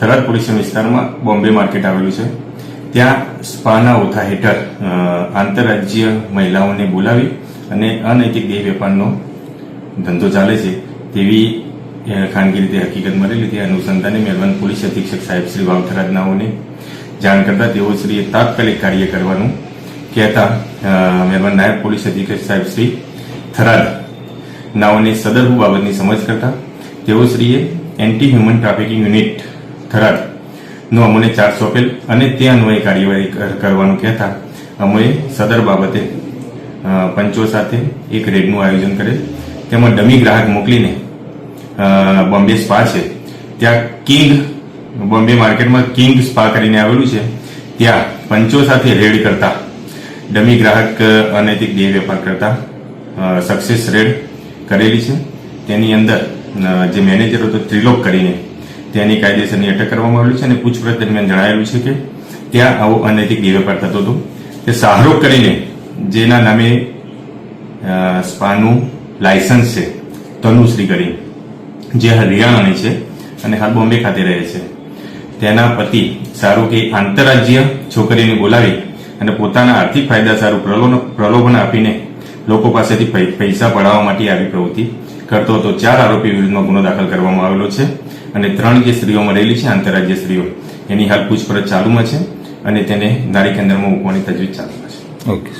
Tharad police વિસ્તારમાં Bombay market આવેલું છે. ત્યાં સ્પાના ઓથા હેઠળ આંતરરાજ્ય મહિલાઓને બોલાવી અને અનૈતિક દેહ વેપારનો ધંધો ચાલે છે. તેવી ખાનગી રીતે હકીકત મળેલી તે અનુસંધાને મહેરબાન પોલીસ અધિક્ષક સાહેબ શ્રી વાવથરાજ નાઓને જાણ કરતા તેઓ શ્રીએ તાત્કાલિક કાર્ય કરવાનું કહેતા મેલબર્ન નાયબ પોલીસ અધિક્ષક સાહેબ શ્રી થરાદ નાઓને સદરહુ બાબતની સમજ કરતા તેઓ શ્રીએ anti human trafficking unit Tharad. નો અમને ચાર્જ સોંપેલ અને તે અન્વયે કાર્યવાહી કરવાનું કહેતા અમોએ સદર બાબતે પંચો સાથે એક રેડનું આયોજન કરેલ. તેમાં ડમી ગ્રાહક મોકલીને બોમ્બે સ્પા છે. ત્યાં કિંગ, બોમ્બે માર્કેટમાં કિંગ સ્પા કરીને આવેલું છે. ત્યાં પંચો સાથે રેડ કરતા, ડમી ગ્રાહક અનૈતિક દેહ વેપાર કરતા સક્સેસ રેડ કરેલી છે. તેની અંદર જે મેનેજર હતો, ત્રિલોક કરીને તેની કાયદેસરની અટક કરવામાં આવેલી છે અને પૂછપરછ દરમિયાન જણાવેલું છે કે ત્યાં આવો અનૈતિક ગેરવેપાર વેપાર થતો હતો. તે શાહરૂખ કરીને, જેના નામે સ્પાનું લાયસન્સ છે તનુશ્રી કરી, જે હરિયાણાની છે અને હાલ બોમ્બે ખાતે રહે છે. તેના પતિ શાહરૂખે આંતરરાજ્ય છોકરીને બોલાવી અને પોતાના આર્થિક ફાયદા સારું પ્રલોભન આપીને લોકો પાસેથી પૈસા પડાવવા માટે આવી પ્રવૃત્તિ કરતો હતો. ચાર આરોપી વિરુદ્ધમાં ગુનો દાખલ કરવામાં આવેલો છે અને ત્રણ જે સ્ત્રીઓ મળેલી છે, આંતરરાજ્ય સ્ત્રીઓ. એની હાલ પૂછપરછ ચાલુમાં છે અને તેને નારી કેન્દ્રમાં મૂકવાની તજવીજ ચાલુમાં છે. ઓકે